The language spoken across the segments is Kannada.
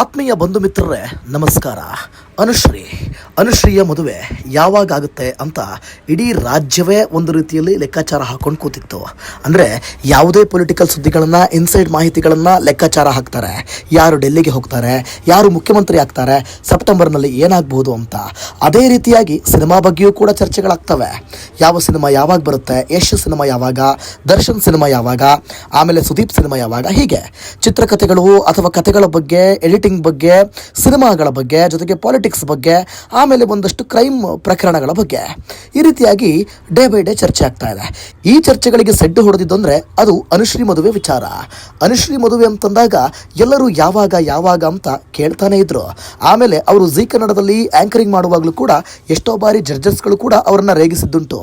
ಆತ್ಮೀಯ ಬಂಧು ಮಿತ್ರರೇ ನಮಸ್ಕಾರ. ಅನುಶ್ರೀ, ಅನುಶ್ರೀಯ ಮದುವೆ ಯಾವಾಗ ಆಗುತ್ತೆ ಅಂತ ಇಡೀ ರಾಜ್ಯವೇ ಒಂದು ರೀತಿಯಲ್ಲಿ ಲೆಕ್ಕಾಚಾರ ಹಾಕೊಂಡು ಕೂತಿತ್ತು. ಅಂದರೆ ಯಾವುದೇ ಪೊಲಿಟಿಕಲ್ ಸುದ್ದಿಗಳನ್ನು ಇನ್ಸೈಡ್ ಮಾಹಿತಿಗಳನ್ನು ಲೆಕ್ಕಾಚಾರ ಹಾಕ್ತಾರೆ. ಯಾರು ಡೆಲ್ಲಿಗೆ ಹೋಗ್ತಾರೆ, ಯಾರು ಮುಖ್ಯಮಂತ್ರಿ ಆಗ್ತಾರೆ, ಸೆಪ್ಟೆಂಬರ್ನಲ್ಲಿ ಏನಾಗ್ಬೋದು ಅಂತ. ಅದೇ ರೀತಿಯಾಗಿ ಸಿನಿಮಾ ಬಗ್ಗೆಯೂ ಕೂಡ ಚರ್ಚೆಗಳಾಗ್ತವೆ. ಯಾವ ಸಿನಿಮಾ ಯಾವಾಗ ಬರುತ್ತೆ, ಯಶ್ ಸಿನಿಮಾ ಯಾವಾಗ, ದರ್ಶನ್ ಸಿನಿಮಾ ಯಾವಾಗ, ಆಮೇಲೆ ಸುದೀಪ್ ಸಿನಿಮಾ ಯಾವಾಗ, ಹೀಗೆ. ಚಿತ್ರಕಥೆಗಳು ಅಥವಾ ಕಥೆಗಳ ಬಗ್ಗೆ ಎಡಿಟಿಂಗ್ ಬಗ್ಗೆ, ಸಿನಿಮಾಗಳ ಬಗ್ಗೆ, ಜೊತೆಗೆ ಪಾಲಿಟಿಕ್ಸ್ ಬಗ್ಗೆ, ಆಮೇಲೆ ಒಂದಷ್ಟು ಕ್ರೈಮ್ ಪ್ರಕರಣಗಳ ಬಗ್ಗೆ ಈ ರೀತಿಯಾಗಿ ಡೇ ಬೈ ಡೇ ಚರ್ಚೆ ಆಗ್ತಾ ಇದೆ. ಈ ಚರ್ಚೆಗಳಿಗೆ ಸೆಡ್ಡು ಹೊಡೆದಿದ್ದಂದ್ರೆ ಅದು ಅನುಶ್ರೀ ಮದುವೆ ವಿಚಾರ. ಅನುಶ್ರೀ ಮದುವೆ ಅಂತಂದಾಗ ಎಲ್ಲರೂ ಯಾವಾಗ ಯಾವಾಗ ಅಂತ ಕೇಳ್ತಾನೆ ಇದ್ರು. ಆಮೇಲೆ ಅವರು ಜಿ ಕನ್ನಡದಲ್ಲಿ ಆಂಕರಿಂಗ್ ಮಾಡುವಾಗಲೂ ಕೂಡ ಎಷ್ಟೋ ಬಾರಿ ಜಡ್ಜಸ್ಗಳು ಕೂಡ ಅವರನ್ನ ರೇಗಿಸಿದ್ದುಂಟು.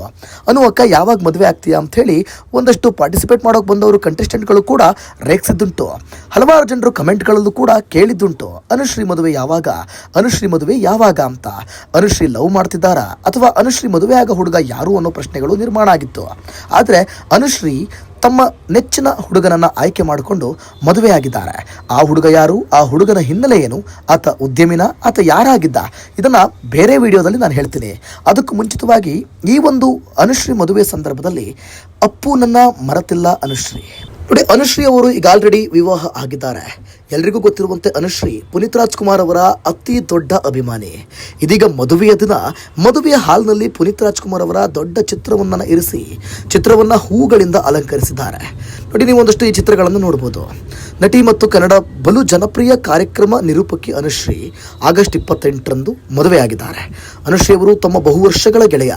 ಅನುವಕ್ಕ, ಯಾವಾಗ ಮದುವೆ ಆಗ್ತೀಯಾ ಅಂತ ಹೇಳಿ ಒಂದಷ್ಟು ಪಾರ್ಟಿಸಿಪೇಟ್ ಮಾಡೋಕೆ ಬಂದವರು ಕಂಟೆಸ್ಟೆಂಟ್ಗಳು ಕೂಡ ರೇಗಿಸಿದ್ದುಂಟು. ಹಲವಾರು ಜನರು ಕಮೆಂಟ್ಗಳಲ್ಲೂ ಕೂಡ ಕೇಳಿದ್ದುಂಟು. ಅನುಶ್ರೀ ಮದುವೆ ಯಾವಾಗ? ಅನುಶ್ರೀ ಮದುವೆ ಯಾವಾಗ ಅಂತ? ಅನುಶ್ರೀ ಲವ್ ಮಾಡ್ತಿದ್ದಾರಾ? ಅಥವಾ ಅನುಶ್ರೀ ಮದುವೆ ಆಗ ಹುಡುಗ ಯಾರು ಅನ್ನೋ ಪ್ರಶ್ನೆಗಳು ನಿರ್ಮಾಣ ಆಗಿತ್ತು. ಆದರೆ ಅನುಶ್ರೀ ತಮ್ಮ ನೆಚ್ಚಿನ ಹುಡುಗನನ್ನ ಆಯ್ಕೆ ಮಾಡಿಕೊಂಡು ಮದುವೆಯಾಗಿದ್ದಾರೆ ಆ ಹುಡುಗ ಯಾರು? ಆ ಹುಡುಗನ ಹಿನ್ನೆಲೆ ಏನು? ಆತ ಉದ್ಯಮಿನ? ಆತ ಯಾರಾಗಿದ್ದ? ಇದನ್ನ ಬೇರೆ ವಿಡಿಯೋದಲ್ಲಿ ನಾನು ಹೇಳ್ತೀನಿ. ಅದಕ್ಕೂ ಮುಂಚಿತವಾಗಿ ಈ ಒಂದು ಅನುಶ್ರೀ ಮದುವೆ ಸಂದರ್ಭದಲ್ಲಿ ಅಪ್ಪು ನನ್ನ ಮರೆತಿಲ್ಲ ಅನುಶ್ರೀ. ನೋಡಿ, ಅನುಶ್ರೀ ಅವರು ಈಗ ಆಲ್ರೆಡಿ ವಿವಾಹ ಆಗಿದ್ದಾರೆ. ಎಲ್ರಿಗೂ ಗೊತ್ತಿರುವಂತೆ ಅನುಶ್ರೀ ಪುನೀತ್ ರಾಜ್ಕುಮಾರ್ ಅವರ ಅತಿ ದೊಡ್ಡ ಅಭಿಮಾನಿ. ಇದೀಗ ಮದುವೆಯ ದಿನ. ಮದುವೆಯ ಹಾಲ್ನಲ್ಲಿ ಪುನೀತ್ ರಾಜ್ಕುಮಾರ್ ಅವರ ದೊಡ್ಡ ಚಿತ್ರವನ್ನ ಇರಿಸಿ, ಚಿತ್ರವನ್ನ ಹೂಗಳಿಂದ ಅಲಂಕರಿಸಿದ್ದಾರೆ. ನೋಡಿ ನೀವು ಒಂದಷ್ಟು ಈ ಚಿತ್ರಗಳನ್ನು ನೋಡ್ಬೋದು. ನಟಿ ಮತ್ತು ಕನ್ನಡ ಬಲು ಜನಪ್ರಿಯ ಕಾರ್ಯಕ್ರಮ ನಿರೂಪಕಿ ಅನುಶ್ರೀ ಆಗಸ್ಟ್ ಇಪ್ಪತ್ತೆಂಟರಂದು ಮದುವೆಯಾಗಿದ್ದಾರೆ. ಅನುಶ್ರೀ ಅವರು ತಮ್ಮ ಬಹುವರ್ಷಗಳ ಗೆಳೆಯ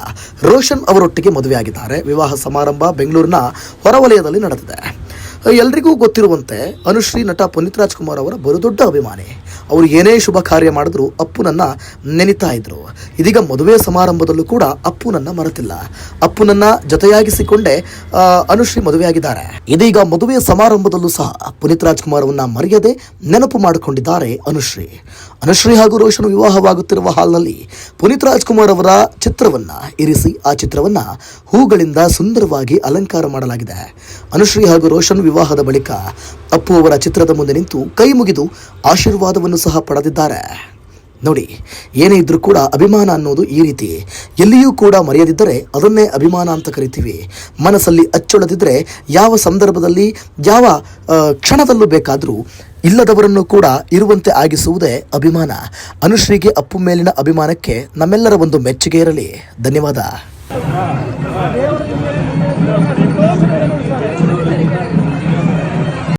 ರೋಷನ್ ಅವರೊಟ್ಟಿಗೆ ಮದುವೆಯಾಗಿದ್ದಾರೆ. ವಿವಾಹ ಸಮಾರಂಭ ಬೆಂಗಳೂರಿನ ಹೊರವಲಯದಲ್ಲಿ ನಡೆದಿದೆ. ಎಲ್ರಿಗೂ ಗೊತ್ತಿರುವಂತೆ ಅನುಶ್ರೀ ನಟ ಪುನೀತ್ ರಾಜ್ಕುಮಾರ್ ಅವರ ಬರುದೊಡ್ಡ ಅಭಿಮಾನಿ. ಅವರು ಏನೇ ಶುಭ ಕಾರ್ಯ ಮಾಡಿದ್ರು ಅಪ್ಪುನನ್ನ ನೆನಿತಾ ಇದ್ರು. ಇದೀಗ ಮದುವೆ ಸಮಾರಂಭದಲ್ಲೂ ಕೂಡ ಅಪ್ಪುನನ್ನ ಮರೆತಿಲ್ಲ. ಅಪ್ಪುನನ್ನ ಜೊತೆಯಾಗಿಸಿಕೊಂಡೇ ಅನುಶ್ರೀ ಮದುವೆಯಾಗಿದ್ದಾರೆ. ಇದೀಗ ಮದುವೆ ಸಮಾರಂಭದಲ್ಲೂ ಸಹ ಪುನೀತ್ ರಾಜ್ಕುಮಾರ್ ಅವನ್ನ ಮರೆಯದೆ ನೆನಪು ಮಾಡಿಕೊಂಡಿದ್ದಾರೆ ಅನುಶ್ರೀ. ಅನುಶ್ರೀ ಹಾಗೂ ರೋಷನ್ ವಿವಾಹವಾಗುತ್ತಿರುವ ಹಾಲ್ನಲ್ಲಿ ಪುನೀತ್ ರಾಜ್ಕುಮಾರ್ ಅವರ ಚಿತ್ರವನ್ನ ಇರಿಸಿ, ಆ ಚಿತ್ರವನ್ನ ಹೂಗಳಿಂದ ಸುಂದರವಾಗಿ ಅಲಂಕಾರ ಮಾಡಲಾಗಿದೆ. ಅನುಶ್ರೀ ಹಾಗೂ ರೋಷನ್ ವಿವಾಹದ ಬಳಿಕ ಅಪ್ಪು ಅವರ ಚಿತ್ರದ ಮುಂದೆ ನಿಂತು ಕೈ ಮುಗಿದು ಆಶೀರ್ವಾದವನ್ನು ಸಹ ಪಡೆದಿದ್ದಾರೆ. ನೋಡಿ, ಏನೇ ಇದ್ರೂ ಕೂಡ ಅಭಿಮಾನ ಅನ್ನೋದು ಈ ರೀತಿ. ಎಲ್ಲಿಯೂ ಕೂಡ ಮರೆಯದಿದ್ದರೆ ಅದನ್ನೇ ಅಭಿಮಾನ ಅಂತ ಕರಿತೀವಿ. ಮನಸ್ಸಲ್ಲಿ ಅಚ್ಚೊಳದಿದ್ದರೆ ಯಾವ ಸಂದರ್ಭದಲ್ಲಿ, ಯಾವ ಕ್ಷಣದಲ್ಲೂ ಬೇಕಾದರೂ ಇಲ್ಲದವರನ್ನು ಕೂಡ ಇರುವಂತೆ ಆಗಿಸುವುದೇ ಅಭಿಮಾನ. ಅನುಶ್ರೀಗೆ ಅಪ್ಪು ಮೇಲಿನ ಅಭಿಮಾನಕ್ಕೆ ನಮ್ಮೆಲ್ಲರ ಒಂದು ಮೆಚ್ಚುಗೆ ಇರಲಿ. ಧನ್ಯವಾದ.